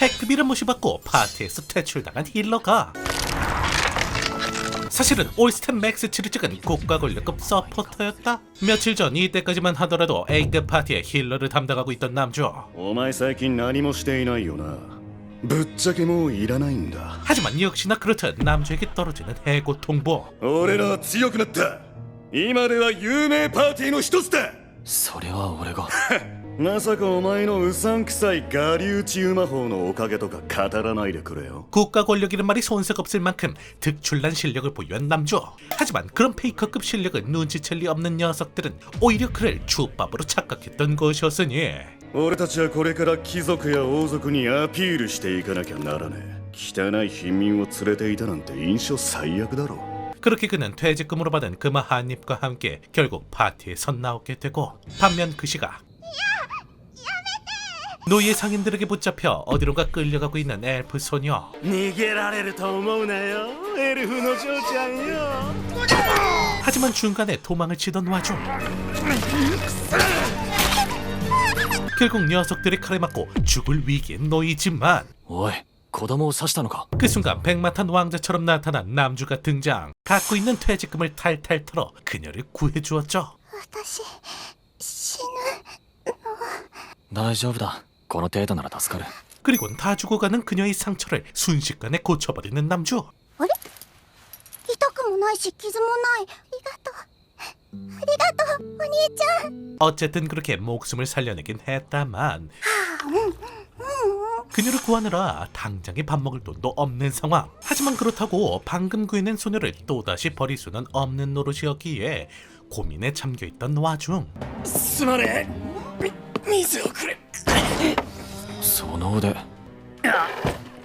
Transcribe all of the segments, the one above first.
팩트비를 무시받고 파티에서 퇴출당한 힐러가 사실은 올스템 맥스치를 찍은 고가 권력급 서포터였다. 며칠 전 이때까지만 하더라도 A급 파티의 힐러를 담당하고 있던 남주. お前最近何もしていないよなぶっちゃけもういらないんだ 하지만 역시나 그렇듯 남주에게 떨어지는 해고 통보. 俺らは強くなった今では有名パーティーの一つだそれは俺が まさかお前のうさんくさい我流治癒魔法のおかげとか語らないでくれよ 국가 권력이란 말이 손색 없을 만큼 특출난 실력을 보유한 남주. 하지만 그런 페이커급 실력을 눈치챌 리 없는 녀석들은 오히려 그를 주밥으로 착각했던 것이었으니 俺たちはこれから貴族や王族にアピールしていかなきゃならねえ汚い貧民を連れていたなんて印象最悪だろ 그렇게 그는 퇴직금으로 받은 금화 한 입과 함께 결국 파티에 선 나오게 되고 반면 그 시각 노예 상인들에게 붙잡혀 어디론가 끌려가고 있는 엘프 소녀 逃げられると思うなよエルフの嬢ちゃんよ 하지만 중간에 도망을 치던 와중 결국 녀석들의 칼에 맞고 죽을 위기에 놓이지만 おい子供を刺したのか 그 순간 백마탄 왕자처럼 나타난 남주가 등장 갖고 있는 퇴직금을 탈탈 털어 그녀를 구해주었죠 私死大丈夫だ この程度なら助かる 그리곤 다 죽어가는 그녀의 상처를 순식간에 고쳐버리는 남주 ぬ痛くもないし傷もないありがとうありがとうお兄ちゃん 어쨌든 그렇게 목숨을 살려내긴 했다만 그녀를 구하느라 당장에 밥 먹을 돈도 없는 상황 하지만 그렇다고 방금 구해낸 소녀를 또다시 버릴 수는 없는 노릇이었기에 고민에 잠겨있던 와중 すまねえみ水をくれ その腕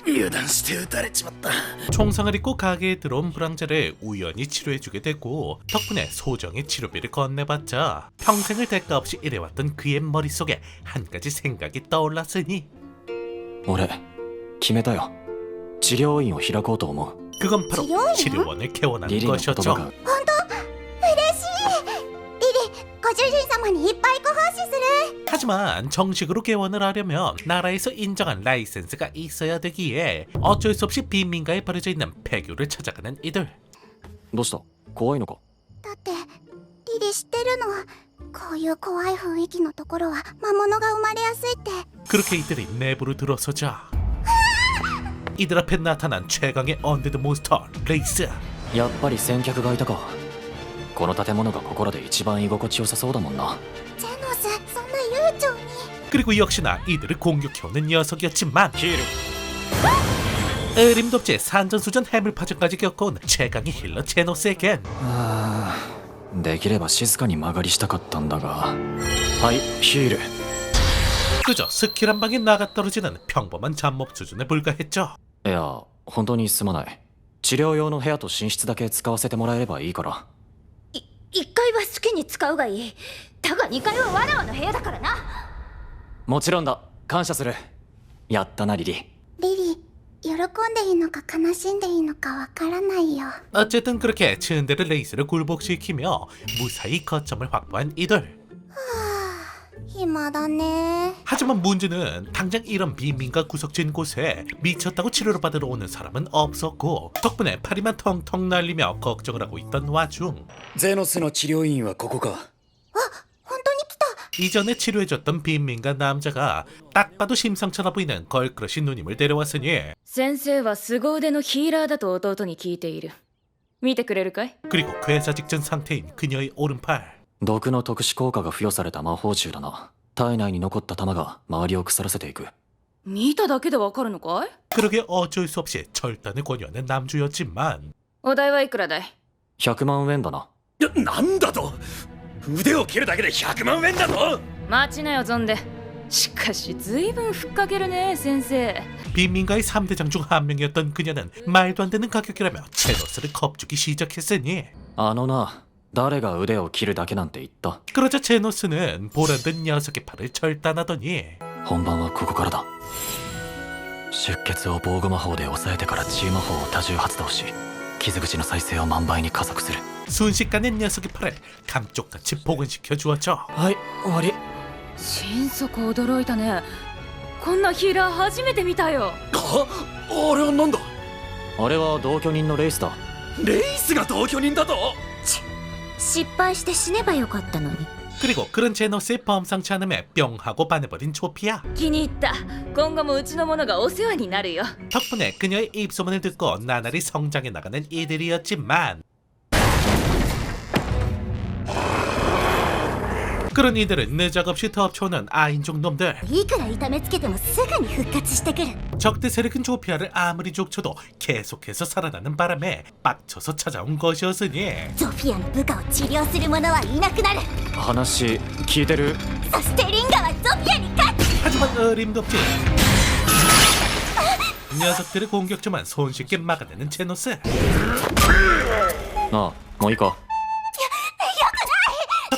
油断して撃たれちまった 총상을 입고 가게에 들어온 불황자를 우연히 치료해주게 되고 덕분에 소정의 치료비를 건네받자 평생을 대가 없이 일해왔던 그의 머릿속에 한 가지 생각이 떠올랐으니 俺決めたよ治療院を開こうと思う 그건 바로 치료원이요? 치료원을 개원하는 リリーの言 것이었죠 葉が嬉しい リリご主人様にいっぱいご奉仕する 하지만 정식으로 개원을 하려면 나라에서 인정한 라이센스가 있어야 되기에 어쩔 수 없이 빈민가에 버려져 있는 폐교를 찾아가는 이들 どうした怖いのかだってリリ知ってるのこういう怖い雰囲気のところは魔物が生まれやすいって 그렇게 이들이 내부로 들어서자 이들 앞에 나타난 최강의 언데드 몬스터 레이스 やっぱり先客がいたか この建物がここらで一番居心地よさそうだもんな제노스 정말 유종이 그리고 역시나 이들을 공격해오는 녀석이었지만 힐 에림덥지에 산전수전 해물파전까지 겪어온 최강의 힐러 제노스에겐 아, できれば静かに曲がりしたかったんだがはいヒール 그저 스킬 한 방에 나가 떨어지는 평범한 잡몹 수준에 불과했죠. いや本当にすまない治療用の部屋と寝室だけ使わせてもらえればいいから1階は好きに使うがいいだが2階はわらわの部屋だからなもちろんだ感謝するやったなリリリリ喜んでいいのか悲しんでいいのかわからないよ 어쨌든 그렇게 츠은데르 레이스를 굴복시키며 무사히 거점을 확보한 이들 暇だね 하지만 문제는 당장 이런 빈민가 구석진 곳에 미쳤다고 치료를 받으러 오는 사람은 없었고 덕분에 파리만 텅텅 날리며 걱정을 하고 있던 와중 ゼノスの治療院はここか本当に来た 이전에 치료해줬던 빈민가 남자가 딱 봐도 심상찮아 보이는 걸크러시 누님을 데려왔으니 先生は凄腕のヒーラーだと弟に聞いている見てくれるかい 그리고 괴사 직전 상태인 그녀의 오른팔 毒の特殊効果が付与された魔法銃だな体内に残った弾が周りを腐らせていく見ただけでわかるのかい 그러게 어쩔 수 없이 절단을 권유하는 남주였지만 お代はいくらだい100万円だななんだと腕を切るだけで100万円だと待ちなよゾンデしかし随分ふっかけるね先生 빈민가의 3대장 중 한 명이었던 그녀는 말도 안 되는 가격이라며 제노스를 겁주기 시작했으니 あのな 誰が腕を切るだけなんて言った 그러자 제노스는 보란듯 녀석의 팔을 절단하더니 本番はここからだ出血を防護魔法で抑えてから治癒魔法を多重発動し傷口の再生を万倍に加速する 순식간에 녀석의 팔을 감쪽같이 복원시켜 주었죠. はい終わり心底驚いたね こんなヒーラー初めて見たよああれはなんだあれは同居人のレイスだレイスが同居人だと 失敗して死ねばよかったのに 그리고 그런 제노스의 범상치 않음에 뿅 하고 반해버린 조피아 気に入った今後もうちの者がお世話になるよ 덕분에 그녀의 입소문을 듣고 나날이 성장해 나가는 이들이었지만 그런 이들은 느적없이 덮쳐오는 아인족 놈들 いくら痛めつけてもすぐに復活してくる 적대 세력인 조피아를 아무리 족쳐도 계속해서 살아나는 바람에 빡쳐서 찾아온 것이었으니 ゾフィアの部下を治療する者はいなくなる話聞いてるそしてリンガはゾフィアに勝つ 하지만 어림없지 녀석들의 공격조만 손쉽게 막아내는 제노스 なあもういいか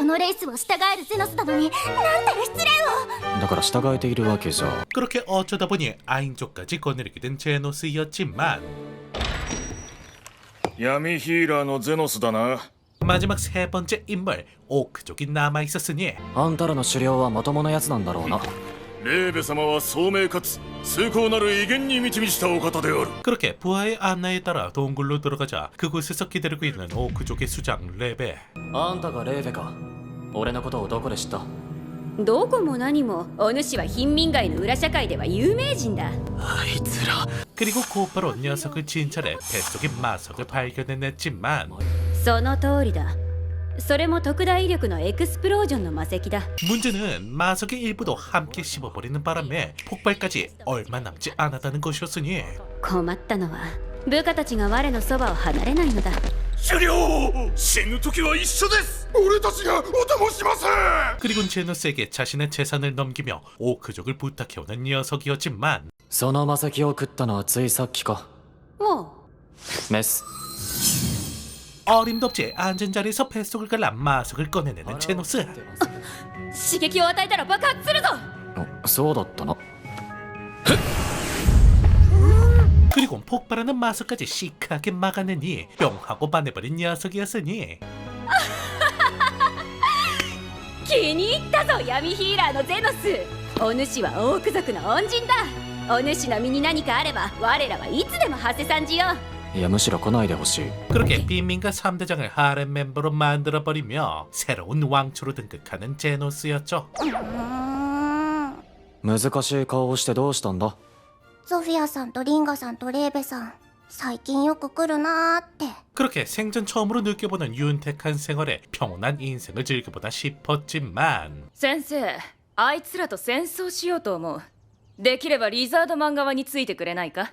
そのレイスを従えるゼノス殿になんたる失礼をだから従えているわけじゃ 그렇게 어쩌다 보니 아인족까지 거느리게 된 제노스였지만 闇ヒーラーのゼノスだな 마지막 세 번째 인물 오크족이 남아있었으니 あんたらの狩猟はまともなやつなんだろうな レーベ様は聡明かつ崇高なる威厳に満ち満ちたお方である 그렇게 부하의 안내에 따라 동굴로 들어가자 그곳에서 기다리고 있는 오크족의 수장 레베 あんたがレーベか俺のことをどこで知ったどこも何もお主は貧民街の裏社会では有名人だあいつら 그리고 곧바로 녀석을 진찰해 뱃속의 마석을 발견해냈지만 その通りだ それも特大威力のエクスプロージョンの魔石だ 문제는 마석의 일부도 함께 씹어버리는 바람에 폭발까지 얼마 남지 않았다는 것이었으니 困ったのは部下たちが我のそばを離れないのだ狩猟死ぬ時は一緒です俺たちがお供します 그리고 제노스에게 자신의 재산을 넘기며 오크족을 부탁해오는 녀석이었지만 その魔石を食ったのはついさっきかおうメス 어림도 없이 앉은 자리에서 뱃속을 갈라 마석을 꺼내내는 제노스 刺激を与えたら爆発するぞあそうだったな 그리고 폭발하는 마석까지 시크하게 막아내니 뿅 하고 반해버린 녀석이었으니 気に入ったぞ闇ヒーラーのゼノスお主はオーク族の恩人だお主の身に何かあれば我らはいつでもハセさんじよい やむしろ来ないでほしい 그렇게 빈민가 3대장을 하렘 멤버로 만들어버리며 새로운 왕초로 등극하는 제노스였죠 うーん難しい顔をしてどうしたんだゾフィアさんとリンガさんとレーベさん最近よく来るなーって 그렇게 생전 처음으로 느껴보는 윤택한 생활에 평온한 인생을 즐겨보다 싶었지만 先生あいつらと戦争しようと思うできればリザードマン側についてくれないか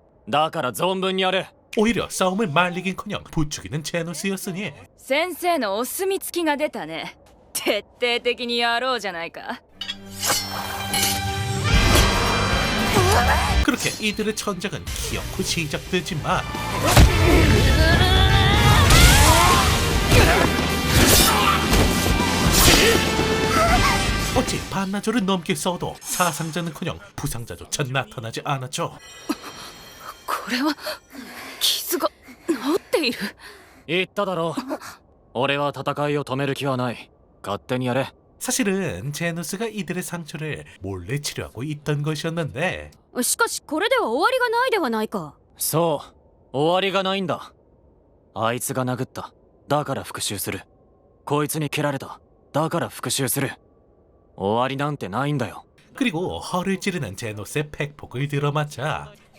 だから存分にやれ 오히려 싸움을 말리긴커녕 부추기는 제노스였으니 先生のお墨付きが出たね徹底的にやろうじゃないか 그렇게 이들의 전쟁은 기어코 시작되지만 어찌 반나절을 넘게 써도 사상자는커녕 부상자조차 나타나지 않았죠 これは傷が治っている言っただろう俺は戦いを止める気はない勝手にやれ 사실은 제누스가 이들의 상처를 몰래 치료하고 있던 것이었는데 しかしこれでは終わりがないではないかそう終わりがないんだあいつが殴っただから復讐するこいつに蹴られただから復讐する終わりなんてないんだよ 그리고 허를 찌르는 제노스의 팩폭을 들어맞자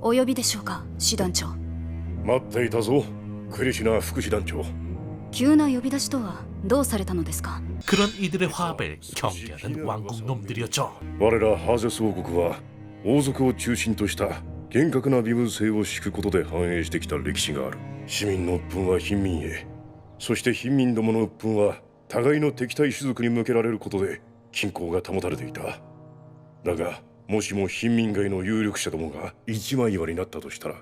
お呼びでしょうか師団長待っていたぞクリシナ副師団長急な呼び出しとはどうされたのですか 그런 이들의 화합을 경계하는 왕국 놈들이었죠. 我らハーゼス王国は王族を中心とした厳格な身分制を敷くことで繁栄してきた歴史がある市民の鬱憤は貧民へそして貧民どもの鬱憤は互いの敵対種族に向けられることで均衡が保たれていただが もしも貧民街の有力者どもが一枚岩になったとしたら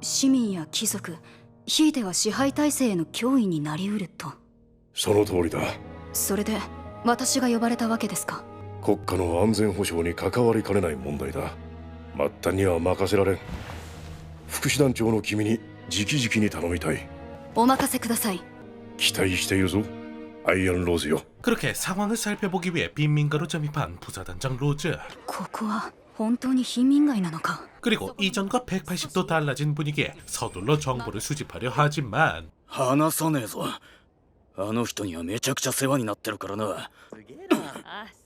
市民や貴族ひいては支配体制への脅威になりうると。その通りだ。それで私が呼ばれたわけですか？国家の安全保障に関わりかねない問題だ。末端には任せられん。副師団長の君に直々に頼みたい。お任せください。期待しているぞ アイアンローズよ 그렇게 상황을 살펴보기 위해 빈민가로 점입한 부사단장 로즈 ここは本当に貧民街なのか 그리고 이전과 180도 달라진 분위기에 서둘러 정보를 수집하려 하지만 話さねえぞあの人にはめちゃくちゃ世話になってるからな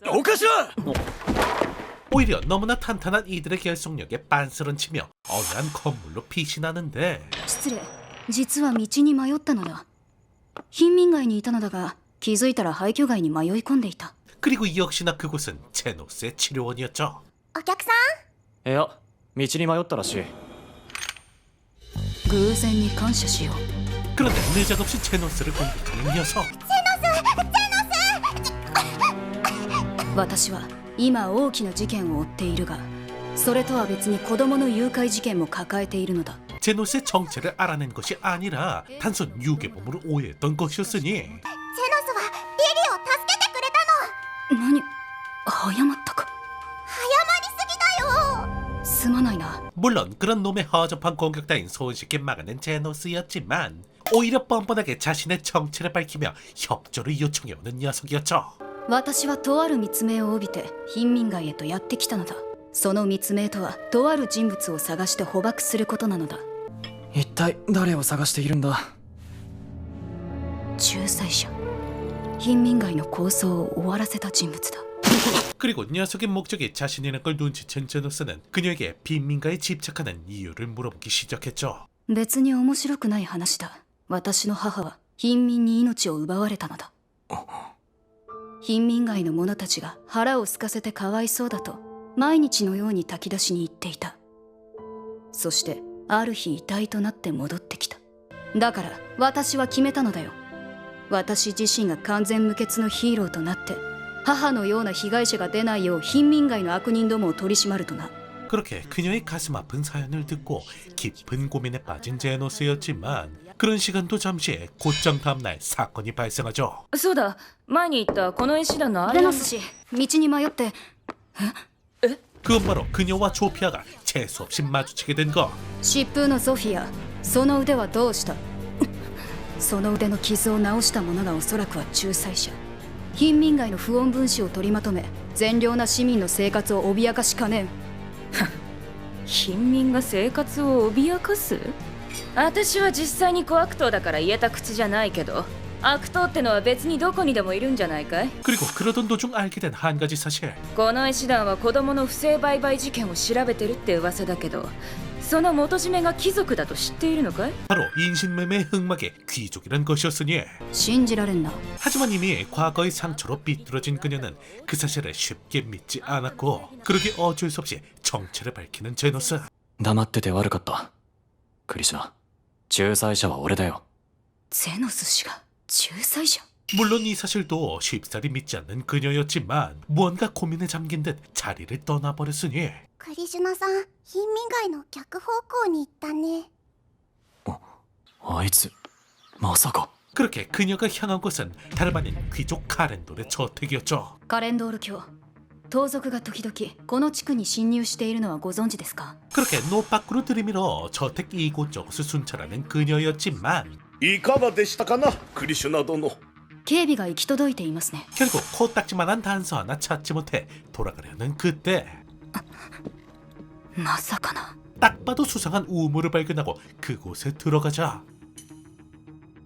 おかしら 오히려 너무나 탄탄한 이들의 결속력에 빤스런 치며 어느 한 건물로 빛이 나는데 失礼実は道に迷ったのだ貧民街にいたのだが 気づいたら廃墟街に迷い込んでいた 그리고 역시나 그곳은 제노스의 치료원이었죠 お客さんいや道に迷ったらしい偶然に感謝しよう 그런데 느닷없이 제노스를 공격하는 녀석 私は今大きな事件を追っているがそれとは別に子供の誘拐事件も抱えているのだ 제노스의 정체를 알아낸 것이 아니라 단순 유괴범으로 오해했던 것이었으니 たの何謝ったか謝りすぎだよすまないな 물론 그런 놈의 허접한 공격 따윈 손쉽게 막아낸 제노스였지만 오히려 뻔뻔하게 자신의 정체를 밝히며 협조를 요청해오는 녀석이었죠 私はとある密命を帯びて貧民街へとやってきたのだその密命とはとある人物を探して捕獲することなのだ一体誰を探しているんだ仲裁者 貧民街の構想を終わらせた人物だ 그리고 녀석의 목적이 자신이라는 걸 눈치챈 제노스는 그녀에게 빈민가에 집착하는 이유를 물어보기 시작했죠 別に面白くない話だ私の母は貧民に命を奪われたのだ貧民街の者たちが腹を空かせてかわいそうだと毎日のように炊き出しに行っていたそしてある日遺体となって戻ってきただから私は決めたのだよ 私自身が完全無欠のヒーローとなって母のような被害者が出ないよう貧民街の悪人どもを取り締まるとな 그렇게 그녀의 가슴 아픈 사연을 듣고 깊은 고민에 빠진 제노스였지만 그런 시간도 잠시 곧장 다음날 사건이 발생하죠 そうだ前に言ったこの石段のあれゼノス氏道に迷って 그건 바로 그녀와 조피아가 재수없이 마주치게 된 것. 疾風のソフィアその腕はどうした その腕の傷を治した者がおそらくは仲裁者貧民街の不穏分子を取りまとめ善良な市民の生活を脅かしかねん貧民が生活を脅かす私は実際に小悪党だから言えた口じゃないけど悪党ってのは別にどこにでもいるんじゃないかい 그리고 그러던 도중 알게 된 한 가지 사실. この石団は子供の不正売買事件を調べてるって噂だけど その元締めが貴族だと知っているのかい 바로 인신매매의 흑막의 귀족이란 것이었으니. 信じられんな 하지만 이미 과거의 상처로 삐뚤어진 그녀는 그 사실을 쉽게 믿지 않았고 그러기 어쩔 수 없이 정체를 밝히는 제노스. 黙ってて悪かったクリシナ仲裁者は俺だよゼノス氏が仲裁者 물론 이 사실도 쉽사리 믿지 않는 그녀였지만 무언가 고민에 잠긴 듯 자리를 떠나버렸으니 クリシュナさん貧民街の逆方向に行ったねあいつまさか 그렇게 그녀가 향한 곳은 다름 아닌 귀족 카렌돌의 저택이었죠. カレンドール卿 盗賊が時々この地区に侵入しているのはご存知ですか 그렇게 노 밖으로 들이밀어 저택 이곳저곳을 순찰하는 그녀였지만 いかがでしたかなクリシュナ殿警備が行き届いていますね 결국 코딱지만한 단서 하나 찾지 못해 돌아가려는 그때 まさかな 딱 봐도 수상한 우물을 발견하고 그곳에 들어가자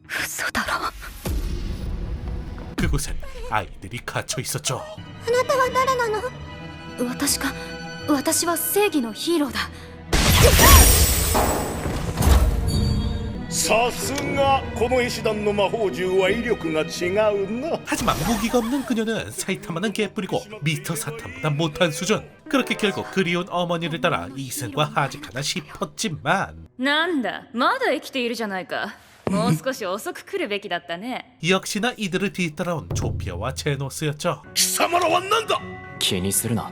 嘘だろ 그곳엔 아이들이 갇혀 있었죠. あなたは誰なの私か私は正義のヒーローだ さすがこの絵師団の魔法銃は威力が違うな 하지만 무기가 없는 그녀는 사이타마는 개뿔이고 미스터 사탄보다 못한 수준. 그렇게 결국 그리운 어머니를 따라 이승과 하직하나 싶었지만 なんだまだ生きているじゃないかもう少し遅く来るべきだったね 역시나 이들을 뒤따라온 조피아와 제노스였죠. 貴様らは何だ気にするな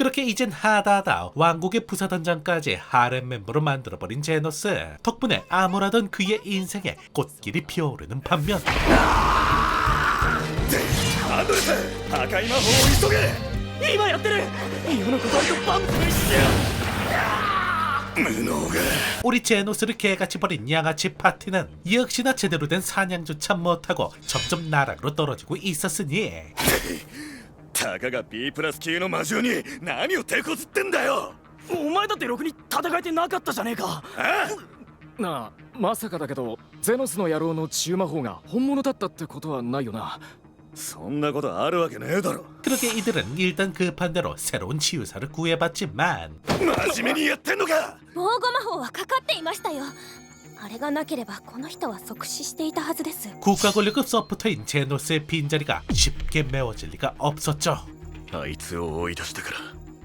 그렇게 이젠 하다하다 왕국의 부사단장까지 하렘 멤버로 만들어버린 제노스 덕분에 암울하던 그의 인생에 꽃길이 피어오르는 반면 アドレス破壊魔法を急げ今やってる今のことはバンプして無能が 우리 제노스를 개같이 버린 양아치 파티는 역시나 제대로 된 사냥조차 못하고 점점 나락으로 떨어지고 있었으니 たかが B プラス級の魔獣に何を手こずってんだよお前だってろくに戦えてなかったじゃねえかなあまさかだけどゼノスの野郎の治癒魔法が本物だったってことはないよなそんなことあるわけねえだろ 그렇게 이들은 일단 급한 대로 새로운 치유사를 구해봤지만 真面目にやってんのか防護魔法はかかっていましたよ あれがなければこの人は即死していたはずです 국가 권력급 서포터인 제노스의 빈자리가 쉽게 메워질 리가 없었죠 あいつを追い出したから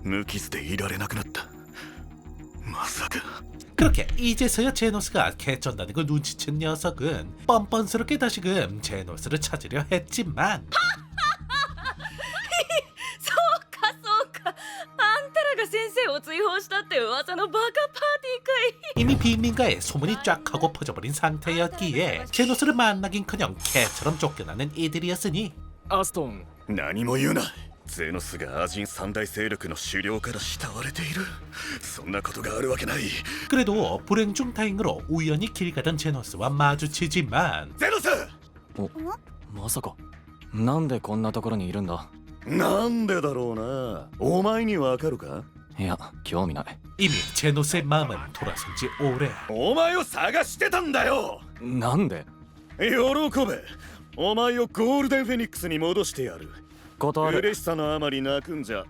無傷でいられなくなったまさか 그렇게 이제서야 제노스가 개쩐다는 걸 눈치챈 녀석은 뻔뻔스럽게 다시금 제노스를 찾으려 했지만 そうかそうかあんたらが先生を追放したって噂のバカパーティーかい 이미 빈민가에 소문이 쫙 하고 퍼져버린 상태였기에 제노스를 만나긴커녕 개처럼 쫓겨나는 이들이었으니 アストン何も言うなゼノスがアジン三大勢力の首領から慕われているそんなことがあるわけない 그래도 불행 중 다행으로 우연히 길 가던 제노스와 마주치지만 ゼノスまさかなんでこんなところにいるんだなんでだろうなお前にわかるか いや興味ない 이미 제노스의 마음은 돌아선 지 오래 お前を探してたんだよなんで喜べお前をゴールデンフェニックスに戻してやる断る嬉しさのあまり泣くんじゃ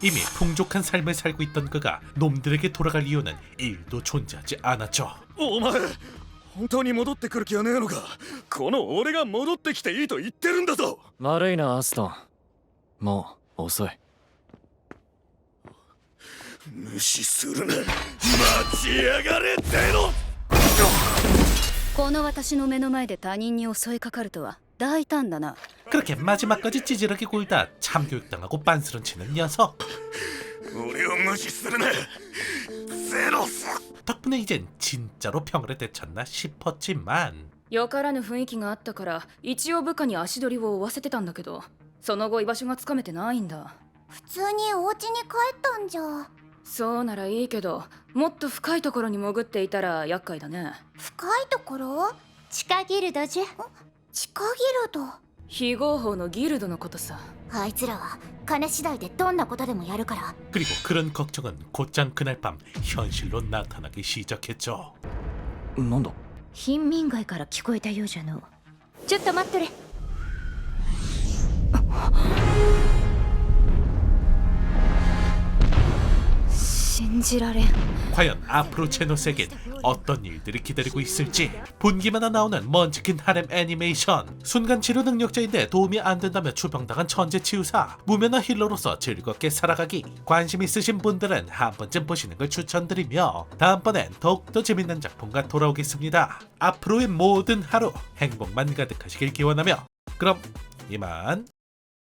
이미 풍족한 삶을 살고 있던 그가 놈들에게 돌아갈 이유는 1도 존재하지 않았죠 お前本当に戻ってくる気はねえのかこの俺が戻ってきていいと言ってるんだぞ悪いなアストンもう遅い 無視するな待ちやがれゼノこの私の目の前で他人に襲いかかるとは大胆だな 그렇게 마지막까지 찌질하게 굴다 참교육당하고 빤스런 치는 녀석 俺を無視するなゼノス 덕분에 이젠 진짜로 평화를 되찾나 싶었지만 よからぬ雰囲気があったから一応部下に足取りを追わせてたんだけどその後居場所がつかめてないんだ普通にお家に帰ったんじゃ そうならいいけどもっと深いところに潜っていたら厄介だね深いところ地下ギルドじゃ地下ギルド非合法のギルドのことさあいつらは金次第でどんなことでもやるから 그리고 그런 걱정은 곧장 그날 밤 현실로 나타나기 시작했죠 なんだ貧民街から聞こえたようじゃのちょっと待ってれ 信 じられん 과연 앞으로 제노스에겐 어떤 일들이 기다리고 있을지 분기마다 나오는 먼치킨 하렘 애니메이션 순간 치료 능력자인데 도움이 안 된다며 추병당한 천재 치유사 무면허 힐러로서 즐겁게 살아가기 관심 있으신 분들은 한 번쯤 보시는 걸 추천드리며 다음번엔 더욱더 재밌는 작품과 돌아오겠습니다 앞으로의 모든 하루 행복만 가득하시길 기원하며 그럼 이만